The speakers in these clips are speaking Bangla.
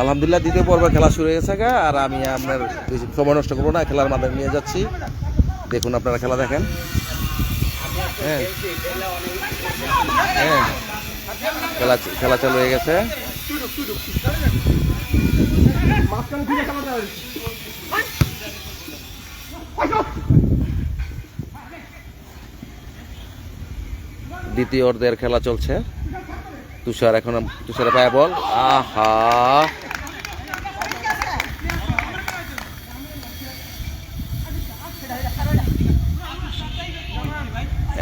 আলহামদুলিল্লাহ, দ্বিতীয় পর্বে খেলা শুরু হয়ে গেছে আর আমি আপনার সময় নষ্ট করব না, খেলার মাধ্যমে নিয়ে যাচ্ছি। দেখুন আপনারা খেলা দেখেন। হ্যাঁ। হ্যাঁ। খেলা খেলা চালু হয়ে গেছে। দ্বিতীয় অর্ধের খেলা চলছে। তুষার এখন, তুষারে পায় বল। আহা!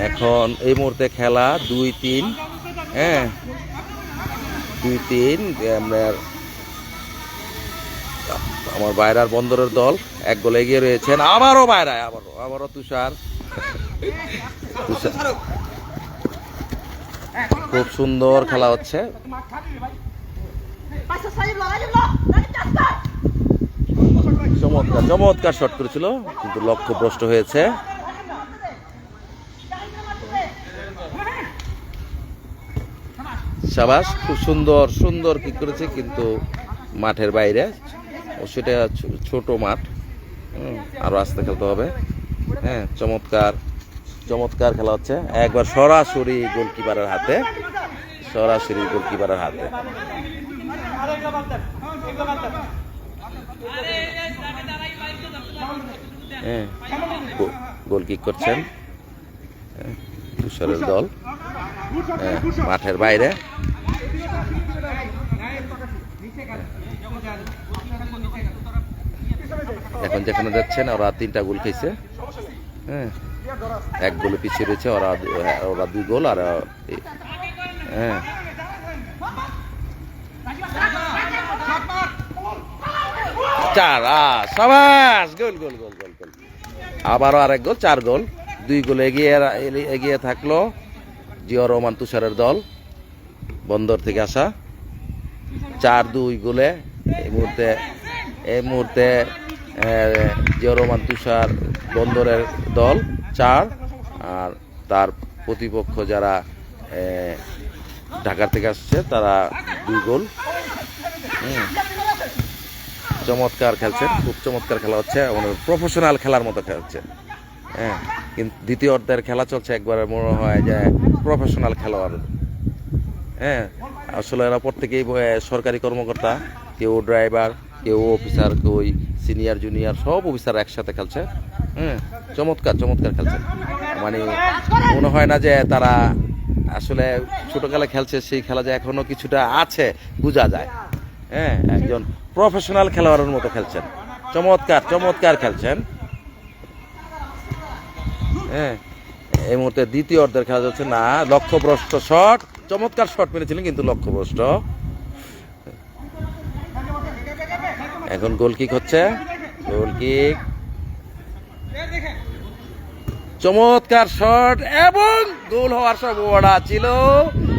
এখন এই মুহূর্তে খেলা দুই তিন হ্যাঁ। দুই তিন আমার বাইরার বন্দরের দল, এক গোলে এগিয়ে রয়েছেন। আবারও বাইরায় আবারও আবারও তুষার। তুষার। খুব সুন্দর খেলা হচ্ছে। চমৎকার চমৎকার শট করেছিল, কিন্তু লক্ষ্য ভ্রষ্ট হয়েছে। সাবাস খুব সুন্দর সুন্দর কি করেছে কিন্তু মাঠের বাইরে। সেটা ছোট মাঠ। হুম, আরও আস্তে খেলতে হবে। হ্যাঁ চমৎকার। চমৎকার খেলা হচ্ছে। একবার সরাসরি গোলকিপারের হাতে সরাসরি গোলকিপারের হাতে। হ্যাঁ গোল করছেন। তুষারের দল। হ্যাঁ, মাঠের বাইরে। এখন যেখানে যাচ্ছেন ওরা তিনটা গোল খেয়েছে। হ্যাঁ এক গোলে পিছিয়ে রয়েছে ওরা হ্যাঁ, ওরা দুই গোল আর হ্যাঁ। চার সাবাস গোল গোল গোল গোল গোল। আবারও আরেক গোল চার গোল। দুই গোল এগিয়ে এগিয়ে থাকল। জিয়া রহমান তুষারের দল বন্দর থেকে আসা। চার দুই গোলে এই মুহূর্তে এই মুহূর্তে জিয়া রহমান তুষার বন্দরের দল চার। আর তার প্রতিপক্ষ যারা ঢাকা থেকে আসছে, তারা দুই গোল। চমৎকার খেলছে, খুব চমৎকার খেলা হচ্ছে প্রফেশনাল খেলার মতো খেলছে হ্যাঁ। কিন্তু দ্বিতীয় অর্ধের খেলা চলছে একবারে মনে হয় যে প্রফেশনাল খেলোয়াড়। হ্যাঁ আসলে এরা প্রত্যেকেই সরকারি কর্মকর্তা, কেউ ড্রাইভার কেউ অফিসার কেউ সিনিয়র জুনিয়র সব অফিসার একসাথে খেলছে। হ্যাঁ চমৎকার চমৎকার খেলছে। মানে মনে হয় না যে তারা আসলে ছোটকালে খেলছে, সেই খেলা যে এখনও কিছুটা আছে, বোঝা যায়। হ্যাঁ একজন প্রফেশনাল খেলোয়াড়ের মতো খেলছেন। চমৎকার চমৎকার খেলছেন। হ্যাঁ। এই মুহূর্তে দ্বিতীয় অর্ধের খেলা যাচ্ছে না, লক্ষ্যভ্রষ্ট শট। চমৎকার শট মেরেছিলেন কিন্তু লক্ষ্যভ্রষ্ট। এখন গোল কিক হচ্ছে। গোল কিক চমৎকার শট এবং গোল হওয়ার সম্ভাবনা ছিল,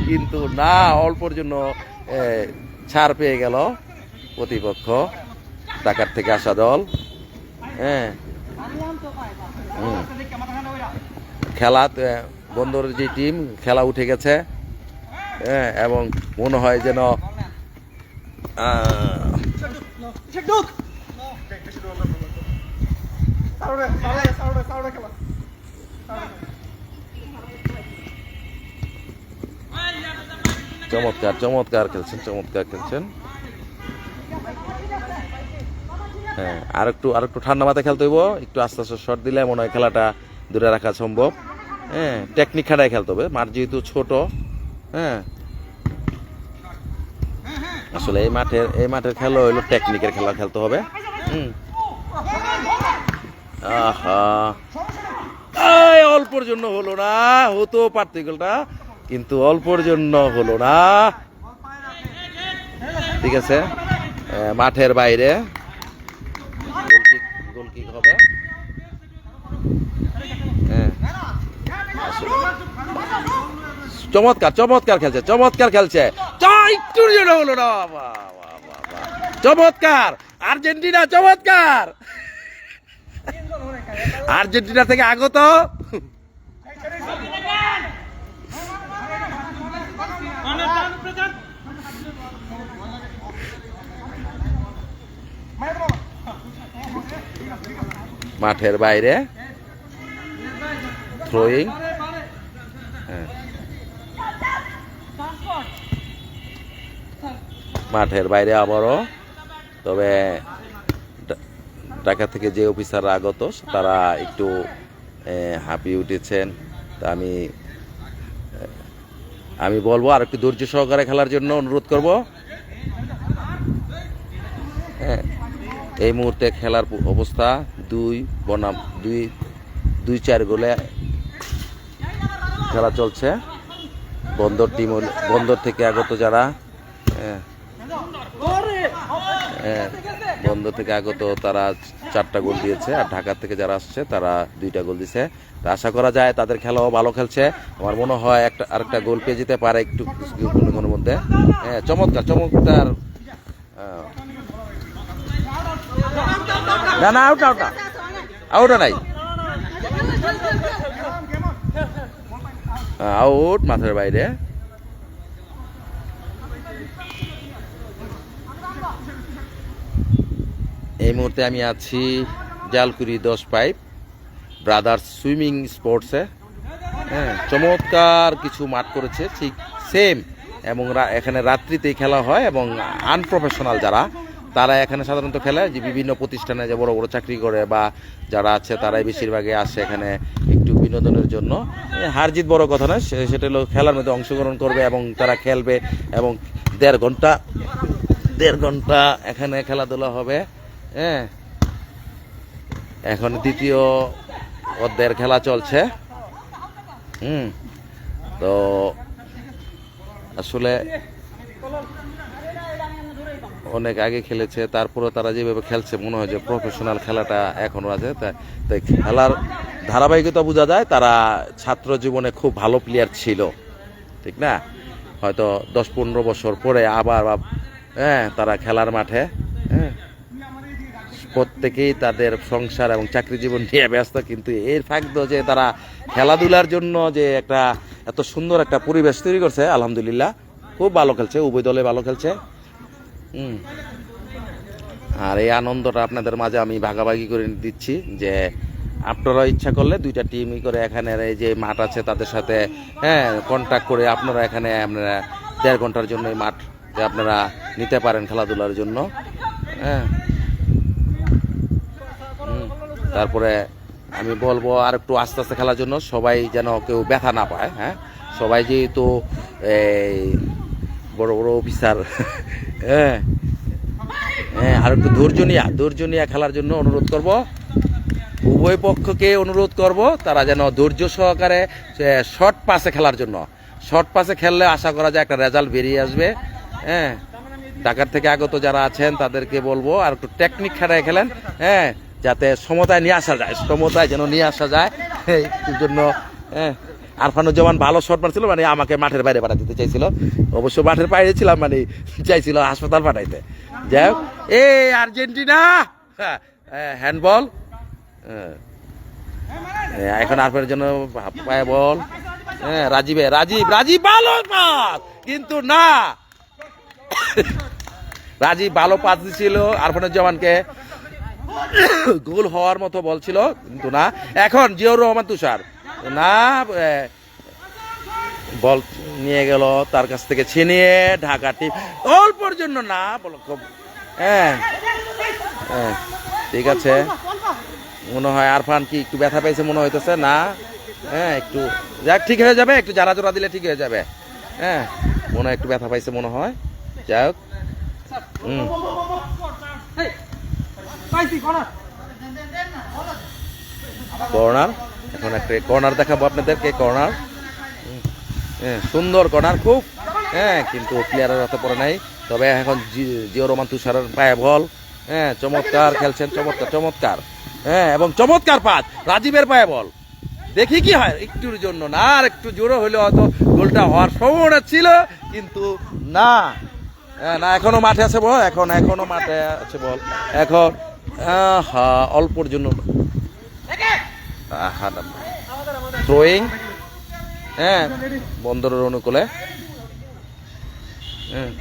কিন্তু না, অল্পর জন্য ছাড় পেয়ে গেল প্রতিপক্ষ। ঢাকার থেকে আসা দল। হ্যাঁ। খেলা এ, বন্দরের যে টিম খেলা উঠে গেছে। হ্যাঁ এবং মনে হয় যেন চমৎকার চমৎকার খেলছেন চমৎকার খেলছেন। হ্যাঁ আর একটু আর একটু ঠান্ডা মাথায় খেলতে হইব একটু আস্তে আস্তে শট দিলে মনে হয় খেলাটা দূরে রাখা সম্ভব। হ্যাঁ টেকনিক খাটায় খেলতে হবে। মাঠ যেহেতু ছোট হ্যাঁ। আসলে এই মাঠের এই মাঠের খেলা হইল টেকনিকের খেলা খেলতে হবে। আহা। অল্পর জন্য হলো না হতো পারতে গোলটা, কিন্তু অল্পর জন্য হলো না। ঠিক আছে? মাঠের বাইরে। চমৎকার চমৎকার খেলছে চমৎকার খেলছে। হলো চমৎকার, আর্জেন্টিনা চমৎকার। আর্জেন্টিনা থেকে আগত। মাঠের বাইরে। থ্রোয়িং হ্যাঁ। মাঠের বাইরে আবারও। তবে ঢাকা থেকে যে অফিসাররা আগত, তারা একটু হাঁপিয়ে উঠেছেন। তা আমি আমি বলব আর একটু ধৈর্য সহকারে খেলার জন্য অনুরোধ করব। হ্যাঁ এই মুহূর্তে খেলার অবস্থা দুই, বনাম, দুই দুই, চার গোলে খেলা চলছে। বন্দর টিম বন্দর থেকে আগত যারা হ্যাঁ, বন্দর থেকে আগত তারা চারটা গোল দিয়েছে আর ঢাকা থেকে যারা আসছে তারা দুইটা গোল দিয়েছে তা আশা করা যায় তাদের খেলাও ভালো খেলছে। আমার মনে হয় একটা আরেকটা গোল পেয়ে যেতে পারে একটু কিছুক্ষণের মধ্যে। হ্যাঁ চমৎকার চমৎকার। না না আউট আউট আউট নাই। আউট মাথার বাইরে। এই মুহূর্তে আমি আছি জালকুড়ি দশ পাইপ ব্রাদার্স সুইমিং স্পোর্টসে। হ্যাঁ চমৎকার কিছু মাঠ করেছে ঠিক সেম এবং এখানে রাত্রিতেই খেলা হয় এবং আনপ্রফেশনাল যারা তারা এখানে সাধারণত খেলে যে বিভিন্ন প্রতিষ্ঠানে যে বড় বড় চাকরি করে বা যারা আছে তারাই বেশিরভাগে আসে এখানে একটু বিনোদনের জন্য। এ, হার জিত বড় কথা সে- সেটা হলো খেলার মধ্যে অংশগ্রহণ করবে এবং তারা খেলবে এবং দেড় ঘণ্টা দেড় ঘণ্টা এখানে খেলাধুলা হবে। হ্যাঁ। এখন দ্বিতীয় অধ্যায়ের খেলা চলছে। হুম। তো আসলে অনেক আগে খেলেছে তারপরে তারা যেভাবে খেলছে, মনে হয় যে প্রফেশনাল খেলাটা এখনও আছে। তাই খেলার ধারাবাহিকতা বোঝা যায়, তারা ছাত্র জীবনে খুব ভালো প্লেয়ার ছিল। ঠিক না? হয়তো দশ পনেরো বছর পরে আবার হ্যাঁ তারা খেলার মাঠে প্রত্যেকেই তাদের সংসার এবং চাকরি জীবন নিয়ে ব্যস্ত, কিন্তু এর ফাঁক যে তারা খেলাধুলার জন্য যে একটা এত সুন্দর একটা পরিবেশ তৈরি করছে, আলহামদুলিল্লাহ। খুব ভালো খেলছে, উভয় দলে ভালো খেলছে। আর এই আনন্দটা আপনাদের মাঝে আমি ভাগাভাগি করে দিচ্ছি যে আপনারা ইচ্ছা করলে দুইটা টিমই করে এখানে এই যে মাঠ আছে তাদের সাথে হ্যাঁ কন্ট্যাক্ট করে আপনারা এখানে আপনারা দেড় ঘণ্টার জন্য এই মাঠ আপনারা নিতে পারেন খেলাধুলার জন্য হ্যাঁ। তারপরে আমি বলব আর একটু আস্তে আস্তে খেলার জন্য সবাই যেন কেউ ব্যথা না পায় হ্যাঁ? সবাই যেহেতু এই বড় বড় অফিসার হ্যাঁ? হ্যাঁ আর একটু ধৈর্য নিয়া ধৈর্য নিয়ে খেলার জন্য অনুরোধ করব। উভয় পক্ষকে অনুরোধ করব তারা যেন ধৈর্য সহকারে শর্ট পাসে খেলার জন্য। শর্ট পাসে খেললে আশা করা যায় একটা রেজাল্ট বেরিয়ে আসবে হ্যাঁ? ঢাকার থেকে আগত যারা আছেন তাদেরকে বলব আর একটু টেকনিক খেলায় খেলেন হ্যাঁ? যাতে সমতায় নিয়ে আসা যায় সমতায় যেন নিয়ে আসা যায়। এই জন্য হ্যাঁ আরফানুজ্জামান ভালো শট মারছিল মানে আমাকে মাঠের বাইরে পাঠা দিতে চাইছিল। অবশ্য মাঠের বাইরে ছিলাম মানে চাইছিল হাসপাতাল পাঠাইতে। যাই হোক এ আর্জেন্টিনা! হ্যাঁ, হ্যাঁ, হ্যান্ডবল হ্যাঁ। হ্যাঁ, এখন আরফানের জন্য পায়ে বল। হ্যাঁ রাজীবে রাজীব রাজীব ভালো পাস! কিন্তু না। রাজীব ভালো পাস দিছিল আরফানুজ্জামানকে গোল হওয়ার মতো বল ছিল কিন্তু না। এখন জিয়র রহমান তুষার। না বল নিয়ে গেল তার কাছ থেকে ছিনিয়ে ঢাকা টিম অল্পর জন্য না, বল হ্যাঁ হ্যাঁ ঠিক আছে। মনে হয় আরফান কি একটু ব্যথা পেয়েছে মনে হইতেছে? না হ্যাঁ একটু, যাক, ঠিক হয়ে যাবে, একটু জারা জোড়া দিলে ঠিক হয়ে যাবে। হ্যাঁ মনে হয় একটু ব্যথা পাইছে মনে হয়। যাই হোক। হুম। কর্নার, এখন একটা কর্নার দেখাবো আপনাদেরকে, কর্নার। সুন্দর কর্নার খুব। হ্যাঁ কিন্তু প্লেয়ারের হাতে পড়ে নাই। তবে এখন জিও রোমান তুষারের পায়ে বল হ্যাঁ চমৎকার খেলছেন, চমৎকার চমৎকার। হ্যাঁ এবং চমৎকার পাঁচ রাজীবের পায়ে বল দেখি কি হয়, একটুর জন্য না, আর একটু জোরও হলে হয়তো গোলটা হওয়ার সম্ভাবনা ছিল, কিন্তু না। না, এখনও মাঠে আছে বল, এখন, এখনও মাঠে আছে বল। এখন হা অল্পর জন্য। থ্রোয়িং হ্যাঁ বন্দরের অনুকূলে। হ্যাঁ।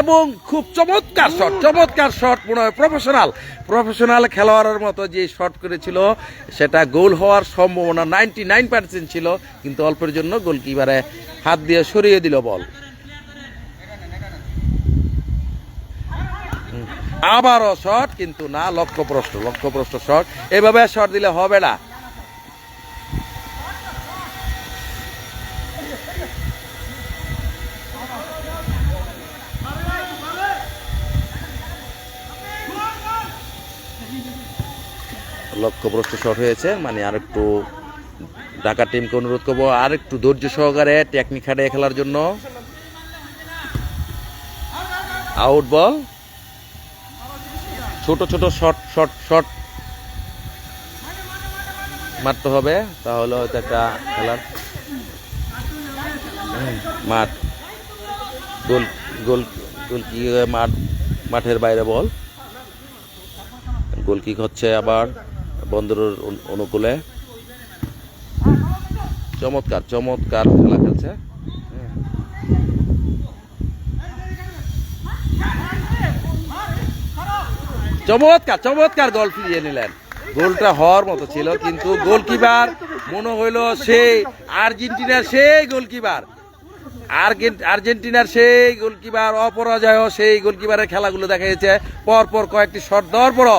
এবং খুব চমৎকার শট চমৎকার শট মনে হয় প্রফেশনাল প্রফেশনাল খেলোয়াড়ের মতো যে শট করেছিল, সেটা গোল হওয়ার সম্ভাবনা নাইনটি নাইন পার্সেন্ট ছিল, কিন্তু অল্পের জন্য গোলকিপারে হাত দিয়ে সরিয়ে দিল বল আবারও শট কিন্তু না লক্ষ্যপ্রষ্ট লক্ষ্যপ্রষ্ট শট এভাবে শট দিলে হবে না। লক্ষ্যভ্রষ্ট শট হয়েছে মানে আর একটু ঢাকা টিমকে অনুরোধ করব, আর একটু ধৈর্য সহকারে টেকনিক খাটিয়ে খেলার জন্য। আউট বল ছোট ছোট শর্ট শট শট মারতে হবে। তাহলে হয়তো একটা খেলার মাঠ। গোল গোল গোল কি মাঠ, মাঠের বাইরে বল। গোল কিক হচ্ছে আবার বন্দরের অনু- অনুকূলে। চমৎকার চমৎকার খেলা খেলছে হ্যাঁ। চমৎকার চমৎকার গোল ফিরিয়ে নিলেন। গোলটা হওয়ার মতো ছিল, কিন্তু গোলকিপার মনে হইল সেই আর্জেন্টিনার সেই গোলকিপার আর্জেন্টিনার সেই গোলকিপার অপরাজয় সেই গোলকিপারের খেলাগুলো দেখা যাচ্ছে। পর পর কয়েকটি শট দেওয়ার পরও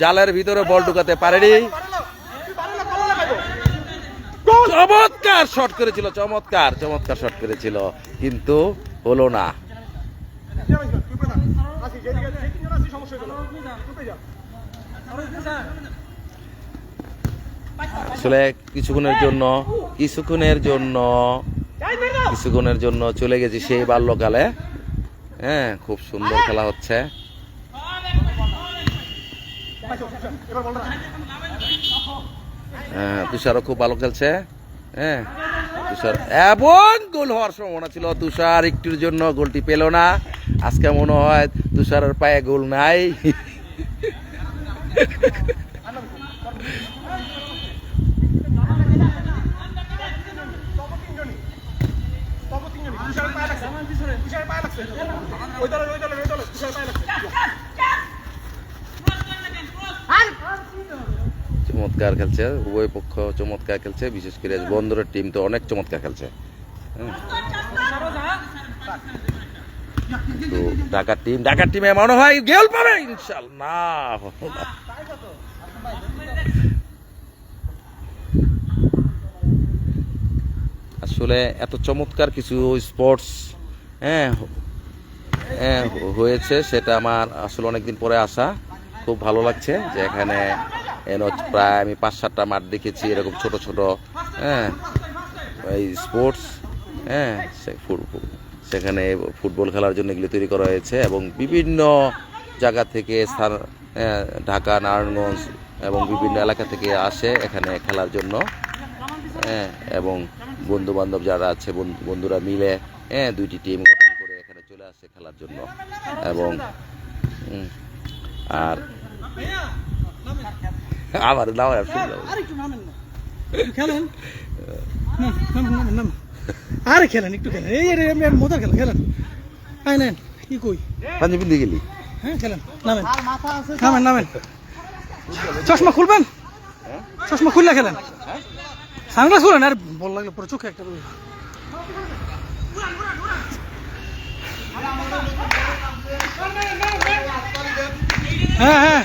জালের ভিতরে বল ঢুকাতে পারেনি। চমৎকার শট করেছিল, চমৎকার চমৎকার শট করেছিল, কিন্তু হলো না। আসলে কিছুক্ষণের জন্য কিছুক্ষণের জন্য কিছুক্ষণের জন্য চলে গেছি সেই বাল্যকালে। হ্যাঁ খুব সুন্দর খেলা হচ্ছে। হ্যাঁ তুষারও খুব ভালো খেলছে। হ্যাঁ তুষার এবং গোল হওয়ার সম্ভাবনা ছিল। তুষার একটুর জন্য গোলটি পেল না। আজকে মনে হয় তুষারের পায়ে গোল নাই। চমৎকার খেলছে, উভয় পক্ষ চমৎকার খেলছে, বিশেষ করে বন্দরের টিম তো অনেক চমৎকার খেলছে হ্যাঁ। কিন্তু ঢাকার টিম ঢাকার টিমে মনে হয় গেল পাবে ইনশাল না আসলে এত চমৎকার কিছু স্পোর্টস হ্যাঁ হ্যাঁ হয়েছে, সেটা আমার আসলে অনেকদিন পরে আসা খুব ভালো লাগছে যে এখানে প্রায় আমি পাঁচ সাতটা মাঠ দেখেছি, এরকম ছোট ছোট হ্যাঁ এই স্পোর্টস হ্যাঁ সে- ফু- ফু- সেখানে ফুটবল খেলার জন্য এগুলি তৈরি করা হয়েছে এবং বিভিন্ন জায়গা থেকে স্থান ঢাকা, নারায়ণগঞ্জ এবং বিভিন্ন এলাকা থেকে আসে এখানে খেলার জন্য। হ্যাঁ এবং বন্ধু বান্ধব যারা আছে বন্ধু- বন্ধুরা মিলে হ্যাঁ দুইটি টিম গঠন করে এখানে চলে আসে খেলার জন্য। এবং আর আবার আর শুনলাম আরে খেলেন একটু খেলেন। এই মজার খেলা খেলেন আই নেন কি কই? পাঞ্জাবি দিয়ে গেলি? হ্যাঁ খেলেন নামেন। নামেন নামেন। চশমা খুলবেন? চশমা খুললে খেলেন। সানগ্লাস খুলেন আর বল লাগলে পুরো চোখে একটা হ্যাঁ হ্যাঁ।